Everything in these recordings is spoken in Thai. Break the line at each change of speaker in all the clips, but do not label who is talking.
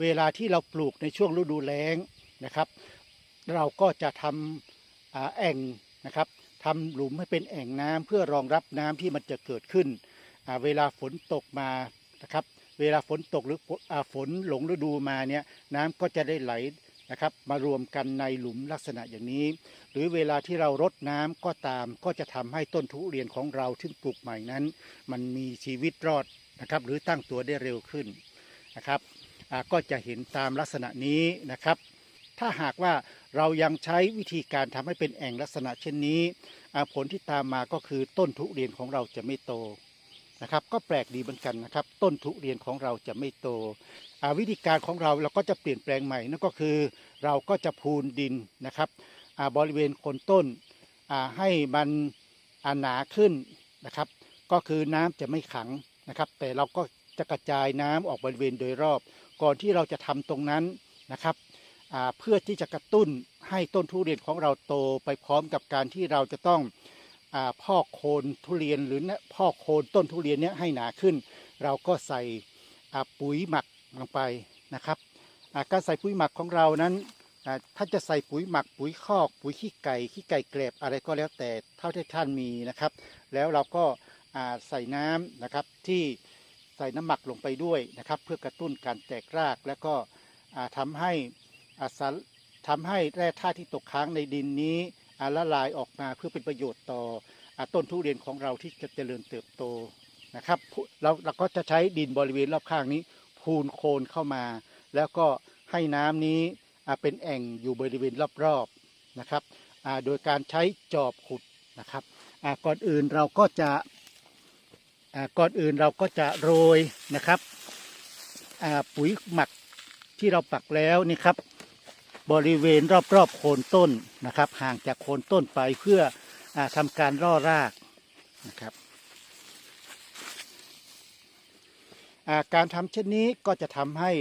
เวลาที่เราปลูกในช่วงฤดูแล้งนะครับ เราก็จะทำแอ่งนะครับทำหลุมให้เป็นแอ่งน้ำเพื่อรองรับน้ำที่มันจะเกิดขึ้น เวลาฝนตกมานะครับ เวลาฝนตกหรือฝนหลงฤดูมาเนี่ยน้ำก็จะได้ไหลนะครับ มารวมกันในหลุมลักษณะอย่างนี้ หรือเวลาที่เรารดน้ำก็ตาม ก็จะทำให้ต้นทุเรียนของเราที่ปลูกใหม่นั้น มันมีชีวิตรอดนะครับ หรือตั้งตัวได้เร็วขึ้นนะครับ ก็จะเห็นตามลักษณะนี้นะครับ ถ้าหากว่าเรายังใช้วิธีการทำให้เป็นแอ่งลักษณะเช่นนี้ ผลที่ตามมาก็คือต้นทุเรียนของเราจะไม่โตนะครับก็แปลกดีเหมือนกันนะครับ ต้นทุเรียนของเราจะไม่โตวิธีการของเราเราก็จะเปลี่ยนแปลงใหม่นั่นก็คือ เราก็จะพูนดินนะครับบริเวณโคนต้นให้มันอ่าหนาขึ้นนะครับ ก็คือน้ำจะไม่ขังนะครับ แต่เราก็จะกระจายน้ำออกบริเวณโดยรอบ ก่อนที่เราจะทำตรงนั้นนะครับเพื่อที่จะกระตุ้นให้ต้นทุเรียนของเราโตไปพร้อมกับการที่เราจะต้องอพอกโคนทุเรียนหรือพอกโคนต้นทุเรียนเนี้ยให้หนาขึ้น เราก็ใส่ปุ๋ยหมักลงไปนะครับการใส่ปุ๋ยหมักของเรานั้นถ้าจะใส่ปุ๋ยหมักปุ๋ยคอกปุ๋ยขี้ไก่ขี้ไก่แกลบอะไรก็แล้วแต่เท่าที่ท่านมีนะครับ แล้วเราก็ใส่น้ำนะครับที่ ใส่น้ำหมักลงไปด้วยนะครับ เพื่อกระตุ้นการแตกราก แล้วก็ทำให้สารทำให้แร่ธาตุที่ตกค้างในดินนี้ละลายออกมาเพื่อเป็นประโยชน์ต่ออต้นทุเรียนของเราที่จะเจริญเติบโตนะครับเราเราก็จะใช้ดินบริเวณรอบข้างนี้พูนโคลนเข้ามา แล้วก็ให้น้ำนี้เป็นแอ่งอยู่บริเวณรอบๆนะครับโดยการใช้จอบขุดนะครับก่อนอื่นเราก็จะ ก่อนอื่นเราก็จะโรยนะครับปุ๋ยหมักที่เราปักแล้วนี่ครับ บริเวณรอบๆโคนต้นนะครับ ห่างจากโคนต้นไปเพื่ออทำการร่อรากนะครับาการทำเช่นนี้ก็จะทำให้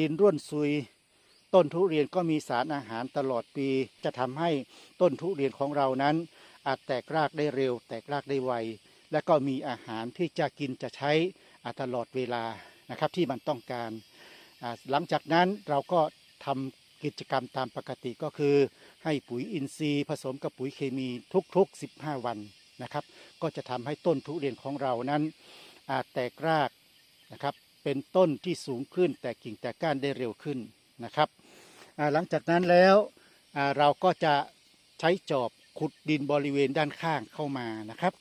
ดินร่วนซุย ต้นทุเรียนก็มีสารอาหารตลอดปี จะทำให้ต้นทุเรียนของเรานั้น อาจแตกรากได้เร็ว แตกรากได้ไว และก็มีอาหารที่จะกินจะใช้ตลอดเวลานะครับที่มันต้องการ หลังจากนั้นเราก็ทำกิจกรรมตามปกติก็คือ ให้ปุ๋ยอินทรีย์ ผสมกับปุ๋ยเคมีทุกๆ 15 วันนะครับ ก็จะทำให้ต้นทุเรียนของเรานั้นแตกรากนะครับเป็นต้นที่สูงขึ้นแตกกิ่งแตกก้านได้เร็วขึ้นนะครับหลังจากนั้นแล้วเราก็จะใช้จอบขุดดินบริเวณด้านข้างเข้ามานะครับ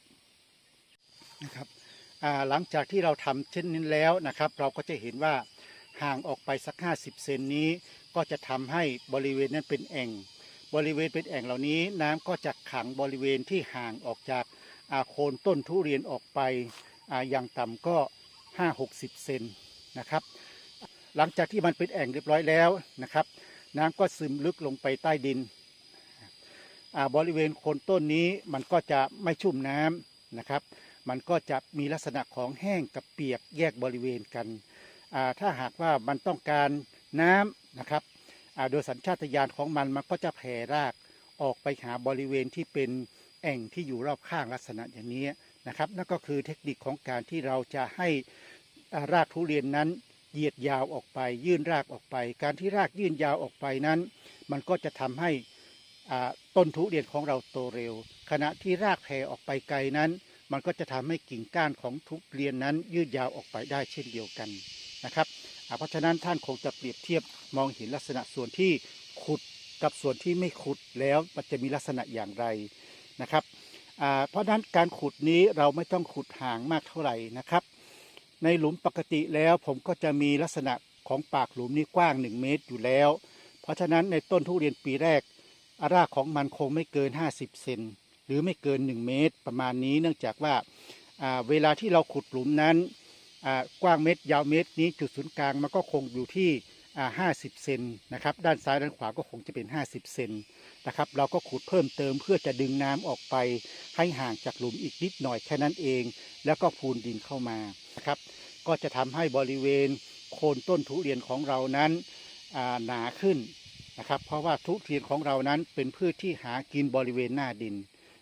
นะครับหลังจากที่เราทำเช่นนี้แล้วนะครับ เราก็จะเห็นว่าห่างออกไปสัก 50 เซนนี้ ก็จะทำให้บริเวณนั้นเป็นแอ่ง บริเวณเป็นแอ่งเหล่านี้ น้ำก็จะขังบริเวณที่ห่างออกจากโคนต้นทุเรียนออกไปออย่างต่ำก็ 5-60 เซนนะครับ หลังจากที่มันเป็นแอ่งเรียบร้อยแล้วนะครับ น้ำก็ซึมลึกลงไปใต้ดิน บริเวณโคนต้นนี้มันก็จะไม่ชุ่มน้ำนะครับ มันก็จะมีลักษณะของแห้งกับเปียกแยกบริเวณกัน ถ้าหากว่ามันต้องการน้ำนะครับโดยสัญชาตญาณของมันมันก็จะแผ่รากออกไปหาบริเวณที่เป็นแอ่งที่อยู่รอบข้างลักษณะอย่างนี้นะครับ นั่นก็คือเทคนิคของการที่เราจะให้รากทุเรียนนั้นเหยียดยาวออกไป ยื่นรากออกไป การที่รากยื่นยาวออกไปนั้น มันก็จะทำให้ต้นทุเรียนของเราโตเร็ว ขณะที่รากแผ่ออกไปไกลนั้น มันก็จะทำให้กิ่งก้านของทุเรียนนั้นยืดยาวออกไปได้เช่นเดียวกันนะครับเพราะฉะนั้นท่านคงจะเปรียบเทียบมองเห็นลักษณะส่วนที่ขุดกับส่วนที่ไม่ขุดแล้วมันจะมีลักษณะอย่างไรนะครับเพราะฉะนั้นการขุดนี้เราไม่ต้องขุดห่างมากเท่าไหร่นะครับ ในหลุมปกติแล้วผมก็จะมีลักษณะของปากหลุมนี้กว้าง 1 เมตรอยู่แล้ว เพราะฉะนั้นในต้นทุเรียนปีแรก อารากของมันคงไม่เกิน 50 เซน หรือไม่เกิน 1 เมตร ประมาณนี้เนื่องจากว่าเวลาที่เราขุดหลุมนั้นกว้างเมตร ยาวเมตรนี้จุดศูนย์กลางมันก็คงอยู่ที่อ่าห้าสิบเซนนะครับด้านซ้ายด้านขวาก็คงจะเป็น 50 เซนนะครับเราก็ขุดเพิ่มเติมเพื่อจะดึงน้ำออกไปให้ห่างจากหลุมอีกนิดหน่อยแค่นั้นเอง แล้วก็พูนดินเข้ามานะครับก็จะทำให้บริเวณโคนต้นทุเรียนของเรานั้นหนาขึ้นนะครับเพราะว่าทุเรียนของเรานั้นเป็นพืชที่หากินบริเวณหน้าดิน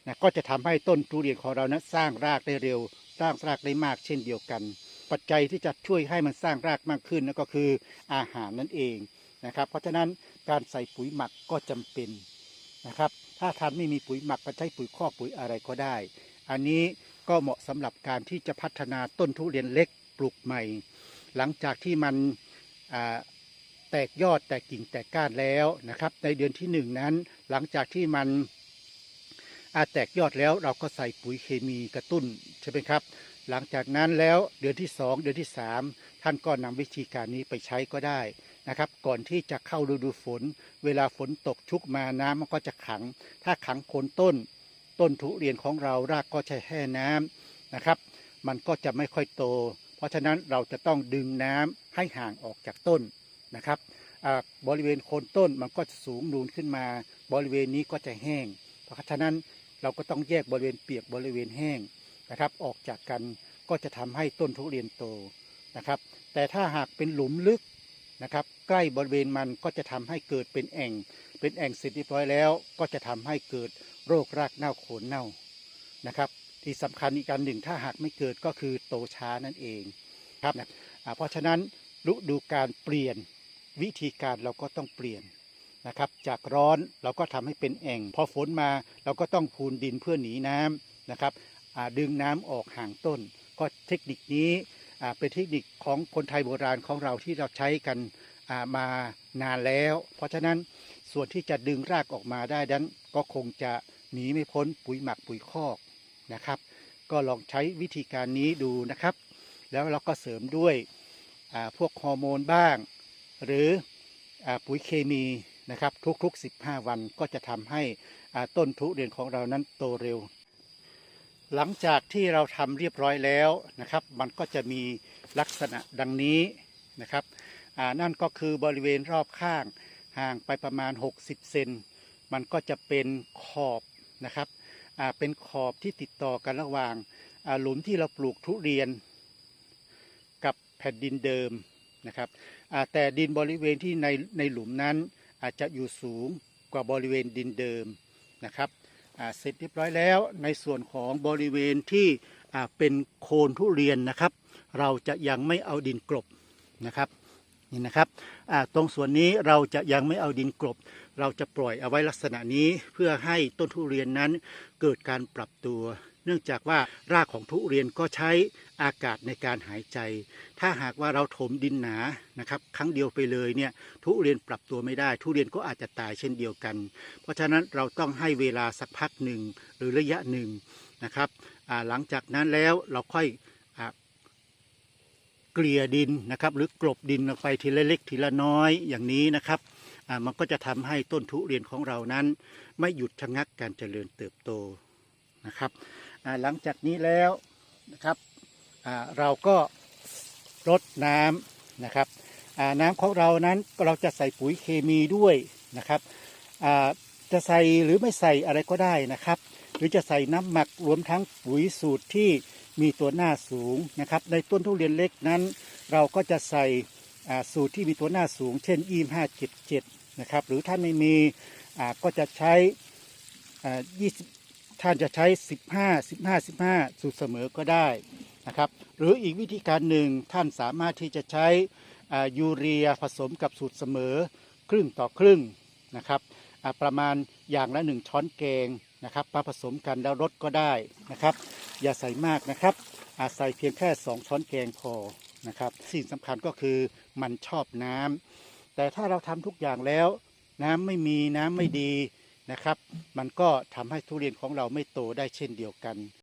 นะก็จะทำให้ต้นทุเรียนของเรานั้นสร้างรากได้เร็ว สร้างรากได้มากเช่นเดียวกัน ปัจจัยที่จะช่วยให้มันสร้างรากมากขึ้นนั่นก็คืออาหารนั่นเองนะครับ เพราะฉะนั้นการใส่ปุ๋ยหมักก็จำเป็นนะครับ ถ้าท่านไม่มีปุ๋ยหมักก็ใช้ปุ๋ยคอกปุ๋ยอะไรก็ได้ อันนี้ก็เหมาะสำหรับการที่จะพัฒนาต้นทุเรียนเล็กปลูกใหม่ หลังจากที่มันแตกยอดแตกกิ่งแตกก้านแล้วนะครับ ในเดือนที่หนึ่งนั้น หลังจากที่มัน อาแตกยอดแล้วเราก็ใส่ปุ๋ยเคมีกระตุ้นใช่ไหมครับ หลังจากนั้นแล้วเดือนที่สองเดือนที่สามท่านก็นำวิธีการนี้ไปใช้ก็ได้นะครับ ก่อนที่จะเข้าฤดูฝน เวลาฝนตกชุกมาน้ำมันก็จะขัง ถ้าขังโคนต้น ต้นทุเรียนของเรารากก็จะแห้น้ำนะครับ มันก็จะไม่ค่อยโต เพราะฉะนั้นเราจะต้องดึงน้ำให้ห่างออกจากต้นนะครับอ่าบริเวณโคนต้นมันก็จะสูงนูนขึ้นมา บริเวณนี้ก็จะแห้ง เพราะฉะนั้น เราก็ต้องแยกบริเวณเปียกบริเวณแห้งนะครับ ออกจากกันก็จะทำให้ต้นทุเรียนโตนะครับ แต่ถ้าหากเป็นหลุมลึกนะครับ ใกล้บริเวณมันก็จะทำให้เกิดเป็นแอ่ง เป็นแอ่งเสร็จเรียบร้อยแล้ว ก็จะทำให้เกิดโรครากเน่าโคนเน่านะครับ ที่สำคัญอีกการหนึ่งถ้าหากไม่เกิดก็คือโตช้านั่นเองครับนะเพราะฉะนั้นฤดูการเปลี่ยนวิธีการเราก็ต้องเปลี่ยน นะครับ จากร้อนเราก็ทำให้เป็นแอ่ง พอฝนมาเราก็ต้องพูนดินเพื่อหนีน้ำนะครับดึงน้ำออกห่างต้น ก็เทคนิคนี้เป็นเทคนิคของคนไทยโบราณของเราที่เราใช้กันมานานแล้ว เพราะฉะนั้นส่วนที่จะดึงรากออกมาได้นั้นก็คงจะหนีไม่พ้นปุ๋ยหมักปุ๋ยคอกนะครับ ก็ลองใช้วิธีการนี้ดูนะครับ แล้วเราก็เสริมด้วยพวกฮอร์โมนบ้าง หรืออปุ๋ยเคมี นะครับทุกๆ 15 วันก็จะทำให้ต้นทุเรียนของเรานั้นโตเร็ว หลังจากที่เราทำเรียบร้อยแล้วนะครับ มันก็จะมีลักษณะดังนี้นะครับนั่นก็คือบริเวณรอบข้างห่างไปประมาณ 60 เซนมันก็จะเป็นขอบนะครับเป็นขอบที่ติดต่อกันระหว่างาหลุมที่เราปลูกทุเรียนกับแผ่นดินเดิมนะครับแต่ดินบริเวณที่ในในหลุมนั้น อาจจะอยู่สูงกว่าบริเวณดินเดิมนะครับเสร็จเรียบร้อยแล้วในส่วนของบริเวณที่เป็นโคนทุเรียนนะครับ เราจะยังไม่เอาดินกลบนะครับนี่นะครับตรงส่วนนี้เราจะยังไม่เอาดินกลบ เราจะปล่อยเอาไว้ลักษณะนี้เพื่อให้ต้นทุเรียนนั้นเกิดการปรับตัว เนื่องจากว่ารากของทุเรียนก็ใช้อากาศในการหายใจ ถ้าหากว่าเราถมดินหนานะครับ ครั้งเดียวไปเลยเนี่ยทุเรียนปรับตัวไม่ได้ ทุเรียนก็อาจจะตายเช่นเดียวกัน เพราะฉะนั้นเราต้องให้เวลาสักพักหนึ่งหรือระยะหนึ่งนะครับหลังจากนั้นแล้วเราค่อยอเกลี่ยดินนะครับ หรือกลบดินลงไปทีละเล็กทีละน้อยอย่างนี้นะครับมันก็จะทำให้ต้นทุเรียนของเรานั้น ไม่หยุดชะงักการเจริญเติบโตนะครับ หลังจากนี้แล้วนะครับเราก็รดน้ำนะครับน้ำของเรานั้นเราจะใส่ปุ๋ยเคมีด้วยนะครับจะใส่หรือไม่ใส่อะไรก็ได้นะครับ หรือจะใส่น้ำหมักรวมทั้งปุ๋ยสูตรที่มีตัวหน้าสูงนะครับ ในต้นทุเรียนเล็กนั้น เราก็จะใส่สูตรที่มีตัวหน้าสูง เช่นอีมห้าเจ็ดเจ็ดนะครับ หรือท่าไม่มีก็จะใช้ยี่สิบ ท่านจะใช้สิบห้าสิบห้าสิบห้าสูตรเสมอก็ได้นะครับ หรืออีกวิธีการหนึ่งท่านสามารถที่จะใช้ยูเรียผสมกับสูตรเสมอครึ่งต่อครึ่งนะครับประมาณอย่างละหนึ่งช้อนแกงนะครับมาผสมกันแล้วรดก็ได้นะครับ อย่าใส่มากนะครับอาใส่เพียงแค่ 2 ช้อนแกงพอนะครับ สิ่งสำคัญก็คือมันชอบน้ำแต่ถ้าเราทำทุกอย่างแล้ว น้ำไม่มีน้ำไม่ดี นะครับ มันก็ทำให้ทุเรียนของเราไม่โตได้เช่นเดียวกัน